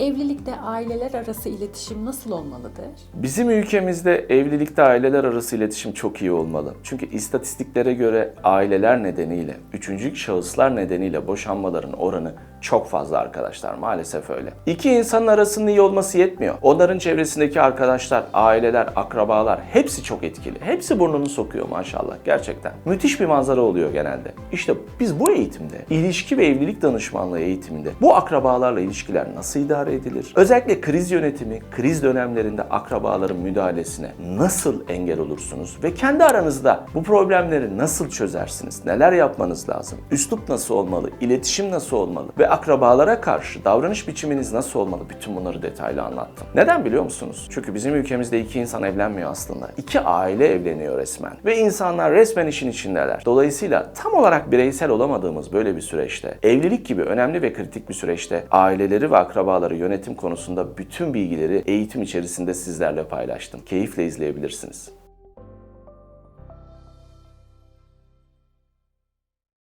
Evlilikte aileler arası iletişim nasıl olmalıdır? Bizim ülkemizde evlilikte aileler arası iletişim çok iyi olmalı. Çünkü istatistiklere göre aileler nedeniyle, üçüncü şahıslar nedeniyle boşanmaların oranı çok fazla arkadaşlar. Maalesef öyle. İki insanın arasının iyi olması yetmiyor. Onların çevresindeki arkadaşlar, aileler, akrabalar hepsi çok etkili. Hepsi burnunu sokuyor maşallah gerçekten. Müthiş bir manzara oluyor genelde. İşte biz bu eğitimde, ilişki ve evlilik danışmanlığı eğitiminde bu akrabalarla ilişkiler nasıl idare edilir? Özellikle kriz yönetimi, kriz dönemlerinde akrabaların müdahalesine nasıl engel olursunuz? Ve kendi aranızda bu problemleri nasıl çözersiniz? Neler yapmanız lazım? Üslup nasıl olmalı? İletişim nasıl olmalı? Ve akrabalara karşı davranış biçiminiz nasıl olmalı? Bütün bunları detaylı anlattım. Neden biliyor musunuz? Çünkü bizim ülkemizde iki insan evlenmiyor aslında. İki aile evleniyor resmen. Ve insanlar resmen işin içindeler. Dolayısıyla tam olarak bireysel olamadığımız böyle bir süreçte, evlilik gibi önemli ve kritik bir süreçte aileleri ve akrabaları yönetim konusunda bütün bilgileri eğitim içerisinde sizlerle paylaştım. Keyifle izleyebilirsiniz.